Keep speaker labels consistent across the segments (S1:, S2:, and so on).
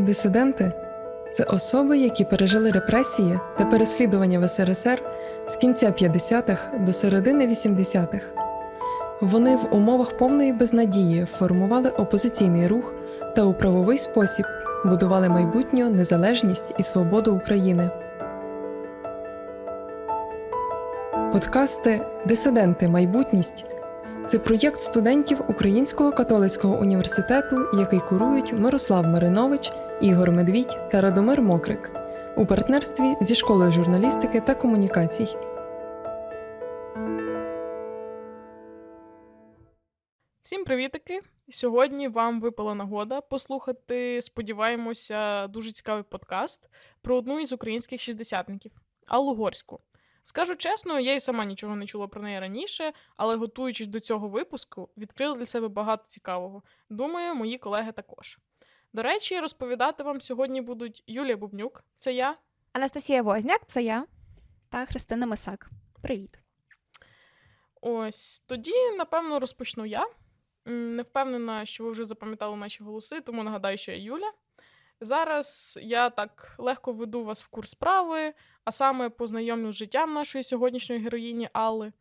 S1: Дисиденти це особи, які пережили репресії та переслідування в СРСР з кінця 50-х до середини 80-х. Вони в умовах повної безнадії формували опозиційний рух та у правовий спосіб будували майбутню незалежність і свободу України. Подкасти Дисиденти Майбутність це проєкт студентів Українського католицького університету, який курують Мирослав Маринович, Ігор Медвідь та Радомир Мокрик у партнерстві зі школою журналістики та комунікацій.
S2: Всім привітики! Сьогодні вам випала нагода послухати, сподіваємося, дуже цікавий подкаст про одну із українських шістдесятників Аллу Горську. Скажу чесно, я й сама нічого не чула про неї раніше, але готуючись до цього випуску, відкрила для себе багато цікавого. Думаю, мої колеги також. До речі, розповідати вам сьогодні будуть Юлія Бубнюк, це я,
S3: Анастасія Возняк, це я.
S4: та Христина Мисак. Привіт.
S2: Ось тоді, напевно, розпочну я. Не впевнена, що ви вже запам'ятали наші голоси, тому нагадаю, що я Юля. Зараз я так легко веду вас в курс справи, а саме познайомлю з життям нашої сьогоднішньої героїні Алли.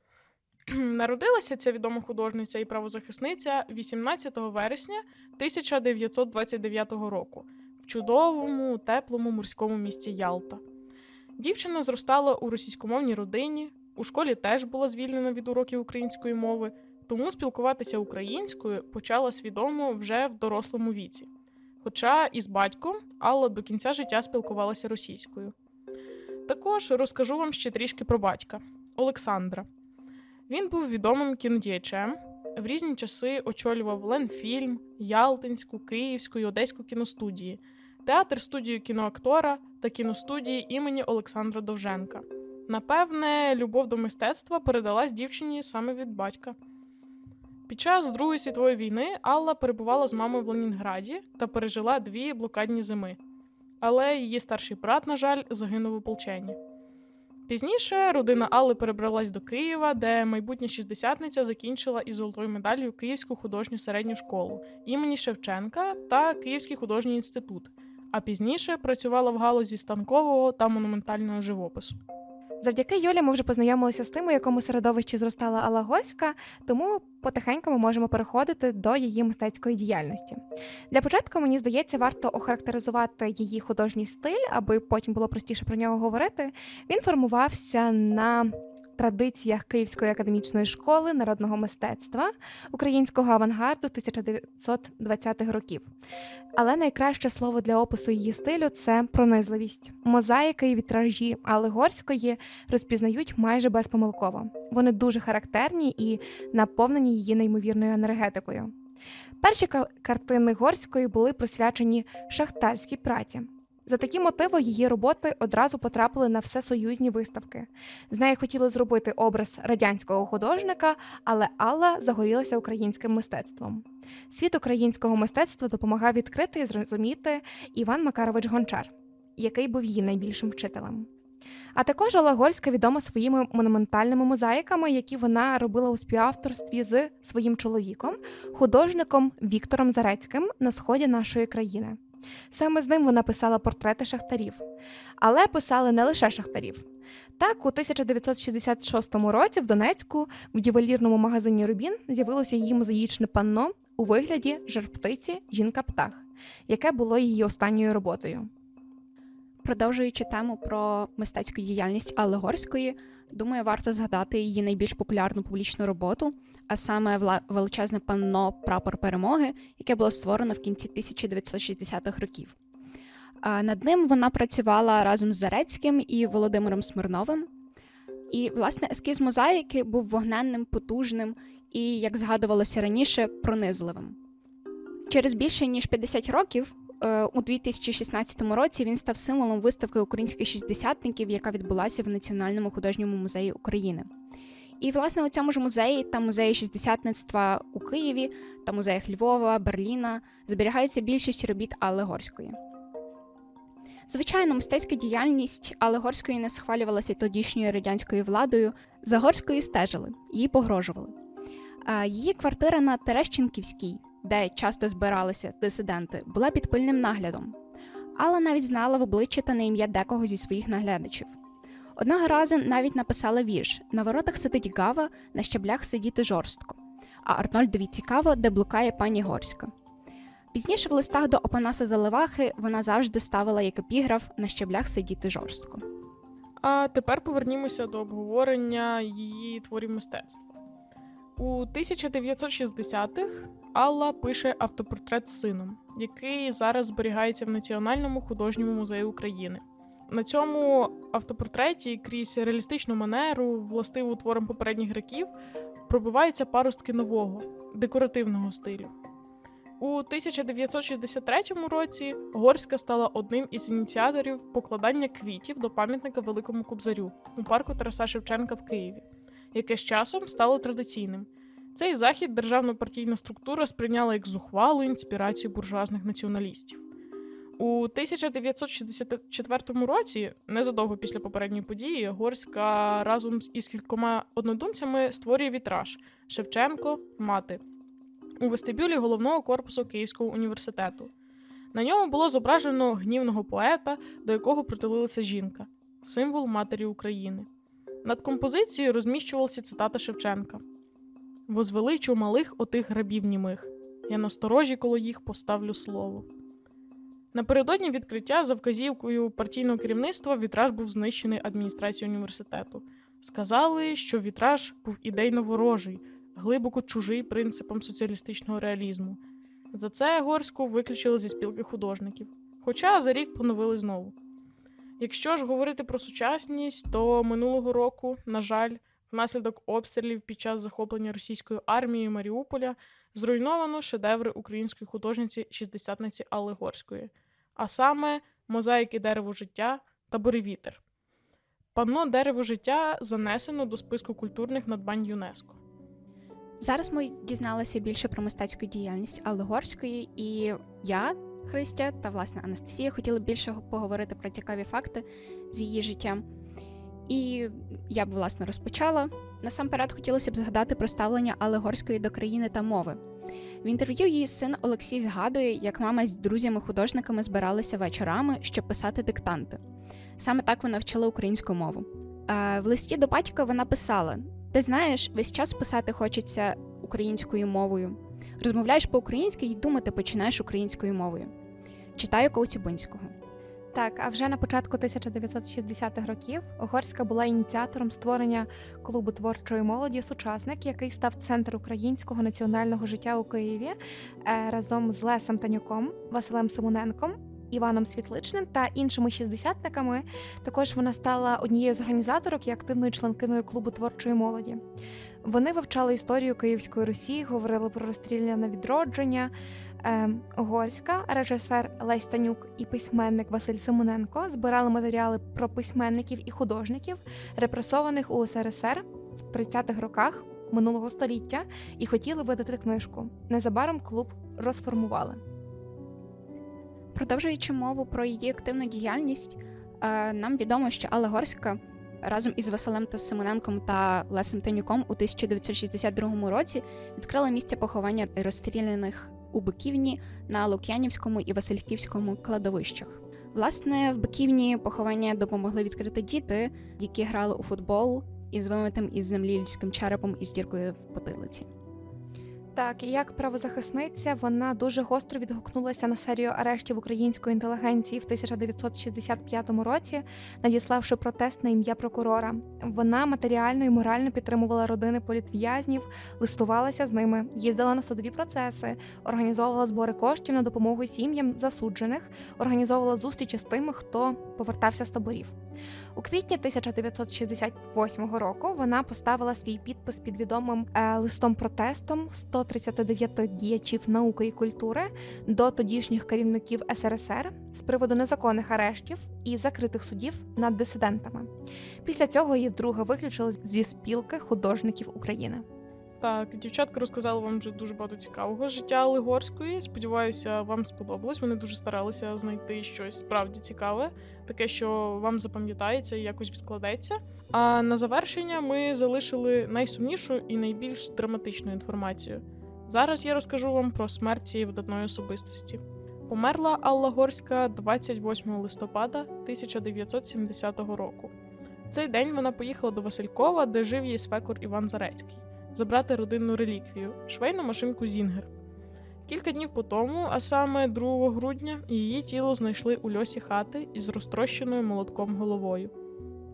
S2: Народилася ця відома художниця і правозахисниця 18 вересня 1929 року в чудовому, теплому морському місті Ялта. Дівчина зростала у російськомовній родині, у школі теж була звільнена від уроків української мови, тому спілкуватися українською почала свідомо вже в дорослому віці. Хоча із батьком Алла до кінця життя спілкувалася російською. Також розкажу вам ще трішки про батька Олександра. Він був відомим кінодіячем. В різні часи очолював Ленфільм, Ялтинську, Київську і Одеську кіностудії, театр студію кіноактора та кіностудії імені Олександра Довженка. Напевне, любов до мистецтва передалась дівчині саме від батька. Під час Другої світової війни Алла перебувала з мамою в Ленінграді та пережила дві блокадні зими. Але її старший брат, на жаль, загинув у полченні. Пізніше родина Алли перебралась до Києва, де майбутня шістдесятниця закінчила із золотою медаллю Київську художню середню школу імені Шевченка та Київський художній інститут, а пізніше працювала в галузі станкового та монументального живопису.
S3: Завдяки Юлі ми вже познайомилися з тим, у якому середовищі зростала Алла Горська, тому потихеньку ми можемо переходити до її мистецької діяльності. Для початку, мені здається, варто охарактеризувати її художній стиль, аби потім було простіше про нього говорити. Він формувався на традиціях Київської академічної школи народного мистецтва українського авангарду 1920-х років. Але найкраще слово для опису її стилю це пронизливість. Мозаїки і вітражі Алли Горської розпізнають майже безпомилково. Вони дуже характерні і наповнені її неймовірною енергетикою. Перші картини Горської були присвячені шахтарській праці. За такі мотиви її роботи одразу потрапили на всесоюзні виставки. З неї хотіли зробити образ радянського художника, але Алла загорілася українським мистецтвом. Світ українського мистецтва допомагав відкрити і зрозуміти Іван Макарович Гончар, який був її найбільшим вчителем. А також Алла Горська відома своїми монументальними мозаїками, які вона робила у співавторстві з своїм чоловіком, художником Віктором Зарецьким на сході нашої країни. Саме з ним вона писала портрети шахтарів, але писали не лише шахтарів. Так, у 1966 році в Донецьку в ювелірному магазині Рубін з'явилося її мозаїчне панно у вигляді жар-птиці Жінка-птах, яке було її останньою роботою.
S4: Продовжуючи тему про мистецьку діяльність Алли Горської, думаю, варто згадати її найбільш популярну публічну роботу, а саме величезне панно Прапор перемоги, яке було створено в кінці 1960-х років. Над ним вона працювала разом з Зарецьким і Володимиром Смирновим. І, власне, ескіз мозаїки був вогненним, потужним і, як згадувалося раніше, пронизливим. Через більше ніж 50 років у 2016 році він став символом виставки українських шістдесятників, яка відбулася в Національному художньому музеї України. І, власне, у цьому ж музеї та музеї шістдесятництва у Києві та музеях Львова, Берліна зберігаються більшість робіт Алли Горської. Звичайно, мистецька діяльність Алли Горської не схвалювалася тодішньою радянською владою. За Горською стежили, їй погрожували. Її квартира на Терещенківській, де часто збиралися дисиденти, була під пильним наглядом. Алла навіть знала в обличчя та на ім'я декого зі своїх наглядачів. Одного разу навіть написала вірш: на воротах сидить гава, на щаблях сидіти жорстко. А Арнольдові цікаво, де блукає пані Горська. Пізніше в листах до Опанаса Заливахи вона завжди ставила як епіграф на щаблях сидіти жорстко.
S2: А тепер повернімося до обговорення її творів мистецтва. У 1960-х Алла пише автопортрет з сином, який зараз зберігається в Національному художньому музеї України. На цьому автопортреті крізь реалістичну манеру, властиву творам попередніх років, пробиваються паростки нового декоративного стилю. У 1963 році Горська стала одним із ініціаторів покладання квітів до пам'ятника Великому Кобзарю у парку Тараса Шевченка в Києві, яке з часом стало традиційним. Цей захід державна партійна структура сприйняла як зухвалу інспірацію буржуазних націоналістів. У 1964 році, незадовго після попередньої події, Горська разом із кількома однодумцями створює вітраж Шевченко Мати у вестибюлі головного корпусу Київського університету. На ньому було зображено гнівного поета, до якого притулилася жінка символ матері України. Над композицією розміщувалася цитата Шевченка: Возвеличу малих отих грабів німих. Я насторожі коло їх поставлю слово. Напередодні відкриття за вказівкою партійного керівництва вітраж був знищений адміністрацією університету. Сказали, що вітраж був ідейно ворожий, глибоко чужий принципам соціалістичного реалізму. За це Горську виключили зі спілки художників, хоча за рік поновили знову. Якщо ж говорити про сучасність, то минулого року, на жаль, внаслідок обстрілів під час захоплення російською армією Маріуполя зруйновано шедеври української художниці шістдесятниці Алли Горської, а саме мозаїки дерево життя та буревітер. Панно дерево життя занесено до списку культурних надбань ЮНЕСКО.
S4: Зараз ми дізналися більше про мистецьку діяльність Алли Горської, і я, Христя та власне Анастасія хотіли більше поговорити про цікаві факти з її життя. І я б власне розпочала. Насамперед хотілося б згадати про ставлення Алли Горської до країни та мови. В інтерв'ю її син Олексій згадує, як мама з друзями-художниками збиралися вечорами, щоб писати диктанти. Саме так вона вчила українську мову. Е, В листі до батька вона писала: Ти знаєш, весь час писати хочеться українською мовою. Розмовляєш по-українськи і думати починаєш українською мовою. Читаю Коутюбинського.
S3: Так, а вже на початку 1960-х років Угорська була ініціатором створення клубу творчої молоді Сучасник, який став центр українського національного життя у Києві е, разом з Лесем Танюком, Василем Симоненком. Іваном Світличним та іншими шістдесятниками також вона стала однією з організаторок і активною членкиною клубу творчої молоді. Вони вивчали історію Київської Русі, говорили про розстріляне відродження, Е, Горська, режисер Лесь Танюк і письменник Василь Симоненко збирали матеріали про письменників і художників, репресованих у СРСР в 30-х роках минулого століття, і хотіли видати книжку. Незабаром клуб розформували.
S4: Продовжуючи мову про її активну діяльність, е, нам відомо, що Алла Горська разом із Василем та Симоненком та Лесем Танюком у 1962 році відкрила місце поховання розстріляних у Биківні на Лук'янівському і Васильківському кладовищах. Власне, в Биківні поховання допомогли відкрити діти, які грали у футбол із вимитим із землі людським черепом із діркою в потилиці.
S3: Так, і як правозахисниця, вона дуже гостро відгукнулася на серію арештів української інтелігенції в 1965 році, надіславши протест на ім'я прокурора. Вона матеріально і морально підтримувала родини політв'язнів, листувалася з ними, їздила на судові процеси, організовувала збори коштів на допомогу сім'ям засуджених, організовувала зустрічі з тими, хто повертався з таборів. У квітні 1968 року вона поставила свій підпис під відомим е, листом протестом 139 діячів науки і культури до тодішніх керівників СРСР з приводу незаконних арештів і закритих судів над дисидентами. Після цього її вдруге виключили зі спілки художників України.
S2: Так, дівчатка розказали вам вже дуже багато цікавого життя Алли Горської. Сподіваюся, вам сподобалось. Вони дуже старалися знайти щось справді цікаве, таке, що вам запам'ятається і якось відкладеться. А на завершення ми залишили найсумнішу і найбільш драматичну інформацію. Зараз я розкажу вам про смерть цієї видатної особистості. Померла Алла Горська 28 листопада 1970 року. В цей день вона поїхала до Василькова, де жив її свекор Іван Зарецький, забрати родинну реліквію швейну машинку Зінгер. Кілька днів по тому, а саме 2 грудня, її тіло знайшли у льосі хати із розтрощеною молотком головою.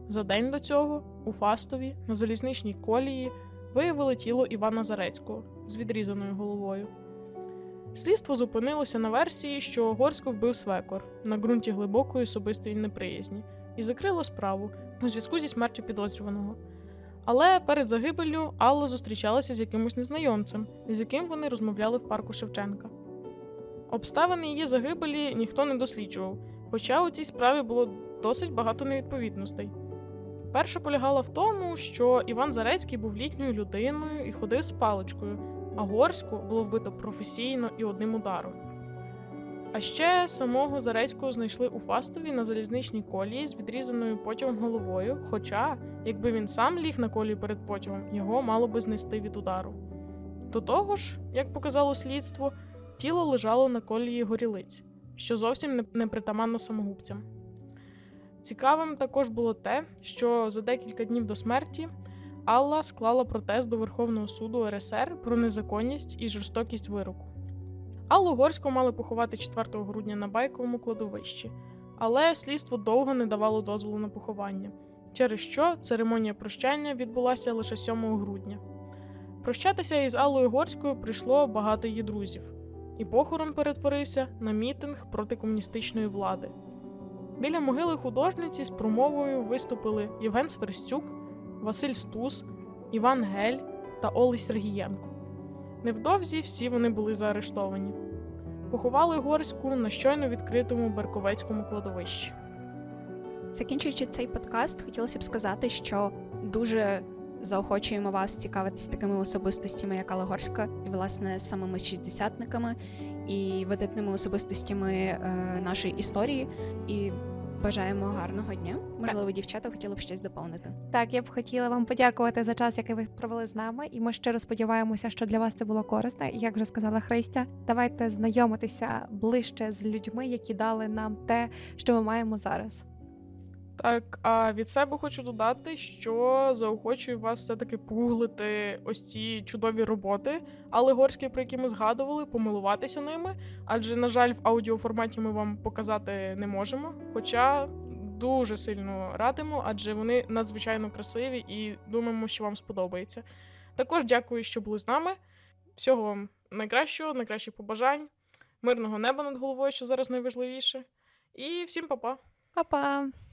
S2: За день до цього у Фастові на залізничній колії виявили тіло Івана Зарецького з відрізаною головою. Слідство зупинилося на версії, що Горську вбив свекор на ґрунті глибокої особистої неприязні і закрило справу у зв'язку зі смертю підозрюваного. Але перед загибеллю Алла зустрічалася з якимось незнайомцем, з яким вони розмовляли в парку Шевченка. Обставини її загибелі ніхто не досліджував, хоча у цій справі було досить багато невідповідностей. Перша полягала в тому, що Іван Зарецький був літньою людиною і ходив з паличкою, а горську було вбито професійно і одним ударом. А ще самого Зарецького знайшли у Фастові на залізничній колії з відрізаною потягом головою. Хоча, якби він сам ліг на колії перед потягом, його мало би знести від удару. До того ж, як показало слідство, тіло лежало на колії горілиць, що зовсім не притаманно самогубцям. Цікавим також було те, що за декілька днів до смерті Алла склала протест до Верховного суду РСР про незаконність і жорстокість вироку. Аллу Горську мали поховати 4 грудня на байковому кладовищі, але слідство довго не давало дозволу на поховання, через що церемонія прощання відбулася лише 7 грудня. Прощатися із Аллою Горською прийшло багато її друзів, і похорон перетворився на мітинг проти комуністичної влади. Біля могили художниці з промовою виступили Євген Сверстюк, Василь Стус, Іван Гель та Олесь Сергієнко. Невдовзі всі вони були заарештовані. Поховали горську на щойно відкритому Берковецькому кладовищі.
S4: Закінчуючи цей подкаст, хотілося б сказати, що дуже заохочуємо вас цікавитись такими особистостями, як Алла Горська, і власне самими шістдесятниками і видатними особистостями е, нашої історії. І бажаємо гарного дня. Можливо, дівчата хотіли б щось доповнити.
S3: Так, я б хотіла вам подякувати за час, який ви провели з нами, і ми щиро сподіваємося, що для вас це було корисно. І як вже сказала Христя, давайте знайомитися ближче з людьми, які дали нам те, що ми маємо зараз.
S2: Так, а від себе хочу додати, що заохочую вас все-таки пуглити ось ці чудові роботи алегорські, про які ми згадували, помилуватися ними. Адже, на жаль, в аудіоформаті ми вам показати не можемо. Хоча дуже сильно радимо, адже вони надзвичайно красиві і думаємо, що вам сподобається. Також дякую, що були з нами. Всього вам найкращого, найкращих побажань, мирного неба над головою, що зараз найважливіше. І всім па-па!
S3: Па-па!